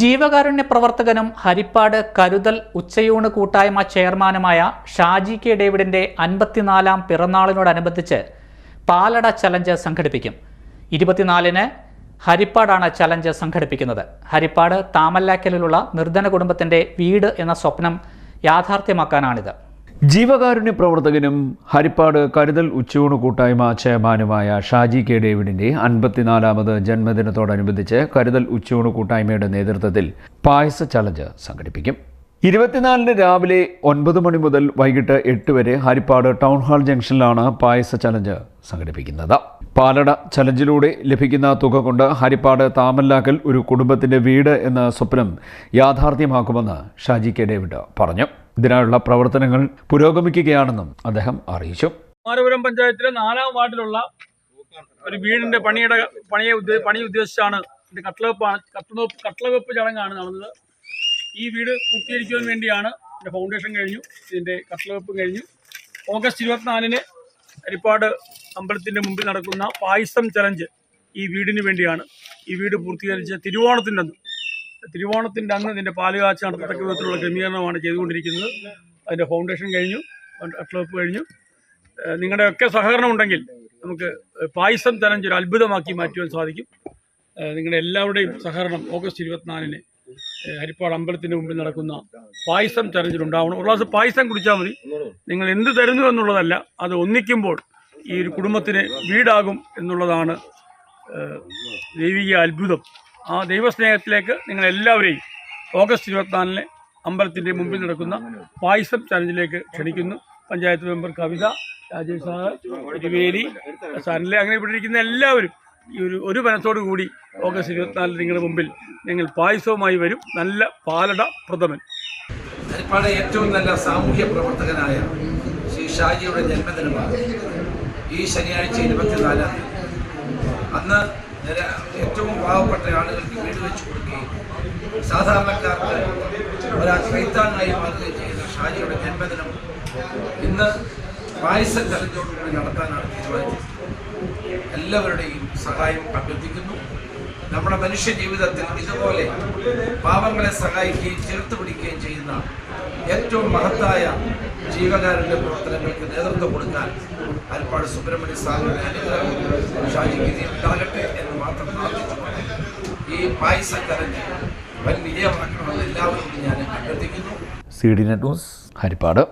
ജീവകാരുണ്യ പ്രവർത്തകനും ഹരിപ്പാട് കരുതൽ ഉച്ചയൂണ് കൂട്ടായ്മ ചെയർമാനുമായ ഷാജി കെ ഡേവിഡിന്റെ അൻപത്തിനാലാം പിറന്നാളിനോടനുബന്ധിച്ച് പാലട ചലഞ്ച് സംഘടിപ്പിക്കും. ഇരുപത്തിനാലിന് ഹരിപ്പാടാണ് ചലഞ്ച് സംഘടിപ്പിക്കുന്നത്. ഹരിപ്പാട് താമല്ലാക്കലിലുള്ള നിർധന കുടുംബത്തിന്റെ വീട് എന്ന സ്വപ്നം യാഥാർത്ഥ്യമാക്കാനാണിത്. ജീവകാരുണ്യ പ്രവർത്തകനും ഹരിപ്പാട് കരുതൽ ഉച്ചയൂണ് കൂട്ടായ്മ ചെയർമാനുമായ ഷാജി കെ ഡേവിഡിന്റെ അൻപത്തിനാലാമത് ജന്മദിനത്തോടനുബന്ധിച്ച് കരുതൽ ഉച്ചയൂണ് കൂട്ടായ്മയുടെ നേതൃത്വത്തിൽ പായസ ചലഞ്ച് സംഘടിപ്പിക്കും. ഇരുപത്തിനാലിന് രാവിലെ ഒൻപത് മണി മുതൽ വൈകിട്ട് എട്ട് വരെ ഹരിപ്പാട് ടൗൺ ഹാൾ ജംഗ്ഷനിലാണ് പായസ ചലഞ്ച് സംഘടിപ്പിക്കുന്നത്. പാലട ചലഞ്ചിലൂടെ ലഭിക്കുന്ന തുക കൊണ്ട് ഹരിപ്പാട് താമല്ലാക്കൽ ഒരു കുടുംബത്തിന്റെ വീട് എന്ന സ്വപ്നം യാഥാർത്ഥ്യമാക്കുമെന്ന് ഷാജി കെ ഡേവിഡ് പറഞ്ഞു. ഇതിനായുള്ള പ്രവർത്തനങ്ങൾ പുരോഗമിക്കുകയാണെന്നും അദ്ദേഹം അറിയിച്ചു. കുമാരപുരം പഞ്ചായത്തിലെ നാലാം വാർഡിലുള്ള ഒരു വീടിന്റെ പണിയുടെ പണിയെ പണി ഉദ്ദേശിച്ചാണ് ഇതിന്റെ കട്ടളവെപ്പാണ് കട്ടളവെപ്പ് കട്ടളവെപ്പ് ചടങ്ങാണ് നടന്നത്. ഈ വീട് പൂർത്തീകരിക്കുവാൻ വേണ്ടിയാണ് ഇതിന്റെ ഫൗണ്ടേഷൻ കഴിഞ്ഞു ഇതിന്റെ കട്ടളവെപ്പ് കഴിഞ്ഞു. ഓഗസ്റ്റ് ഇരുപത്തിനാലിന് ഹരിപ്പാട് അമ്പലത്തിന്റെ മുമ്പിൽ നടക്കുന്ന പായസം ചലഞ്ച് ഈ വീടിന് വേണ്ടിയാണ്. ഈ വീട് പൂർത്തീകരിച്ച തിരുവോണത്തിന്റെ തിരുവോണത്തിന്റെ അന്ന് ഇതിന്റെ പാലുകാച്ച നടത്തത്തക്ക വിധത്തിലുള്ള ക്രമീകരണമാണ് ചെയ്തുകൊണ്ടിരിക്കുന്നത്. അതിന്റെ ഫൗണ്ടേഷൻ കഴിഞ്ഞു കട്ടളവെപ്പ് കഴിഞ്ഞു. നിങ്ങളുടെ നിങ്ങളുടെയൊക്കെ സഹകരണം ഉണ്ടെങ്കിൽ നമുക്ക് പായസം ഒരു അത്ഭുതമാക്കി മാറ്റുവാൻ സാധിക്കും. നിങ്ങളുടെ എല്ലാവരുടെയും സഹകരണം ഓഗസ്റ്റ് ഇരുപത്തിനാലിന് ഹരിപ്പാട് അമ്പലത്തിന് മുമ്പിൽ നടക്കുന്ന പായസം ചലഞ്ചിൽ ഉണ്ടാവണം. ഒരു ഗ്ലാസ് പായസം കുടിച്ചാൽ മതി. നിങ്ങൾ എന്ത് തരുന്നു എന്നുള്ളതല്ല അത് ഒന്നിക്കുമ്പോൾ ഈ ഒരു കുടുംബത്തിന് വീടാകും എന്നുള്ളതാണ് ദൈവിക അത്ഭുതം. ആ ദൈവസ്നേഹത്തിലേക്ക് നിങ്ങൾ എല്ലാവരെയും ഓഗസ്റ്റ് ഇരുപത്തിനാലിന് അമ്പലത്തിന്റെ മുമ്പിൽ നടക്കുന്ന പായസം ചലഞ്ചിലേക്ക് ക്ഷണിക്കുന്നു. പഞ്ചായത്ത് മെമ്പർ കവിത രാജീവ് സാർ തിരുവേലി സനലെ അങ്ങനെ ഇവിടെ ഇരിക്കുന്ന എല്ലാവരും ഈ ഒരു ഒരു മനസ്സോടു കൂടി ഓഗസ്റ്റ് ഇരുപത്തിനാലിന് നിങ്ങളുടെ മുമ്പിൽ ഞങ്ങൾ പായസവുമായി വരും. നല്ല പാലട പ്രഥമൻ. ഹരിപ്പാട് ഏറ്റവും നല്ല സാമൂഹ്യ പ്രവർത്തകനായ ശ്രീ ഷാജിയുടെ ജന്മദിനമാണ് ഈ ശനിയാഴ്ച ഇരുപത്തിനാലാം അന്ന് ഏറ്റവും പാവപ്പെട്ട ആളുകൾക്ക് വീട് വെച്ച് കൊടുക്കുകയും സാധാരണക്കാർക്ക് ഒരാൾ കൈത്താങ്ങായി മാറുകയും ചെയ്യുന്ന ഷാജിയുടെ ജന്മദിനം ഇന്ന് പായസ കലഞ്ഞോടുകൂടി നടത്താനാണ് തീരുമാനിച്ചത് എല്ലാവരുടെയും സഹായം അഭ്യർത്ഥിക്കുന്നു. നമ്മുടെ മനുഷ്യ ജീവിതത്തിൽ ഇതുപോലെ പാവങ്ങളെ സഹായിക്കുകയും ചേർത്ത് പിടിക്കുകയും ചെയ്യുന്ന ഏറ്റവും മഹത്തായ ജീവകാരുടെ പ്രവർത്തനങ്ങൾക്ക് നേതൃത്വം കൊടുക്കാൻ അൽപ്പാട് സുബ്രഹ്മണ്യ സാഗറിന്റെ അനുഗ്രഹം ഷാജിഗിരി ഉണ്ടാകട്ടെ ഈ പായസക്കരഞ്ഞ് വൻ വിജയമാക്കണമെന്ന് എല്ലാവരോടും ഞാൻ അഭ്യർത്ഥിക്കുന്നു. C D net news Haripad.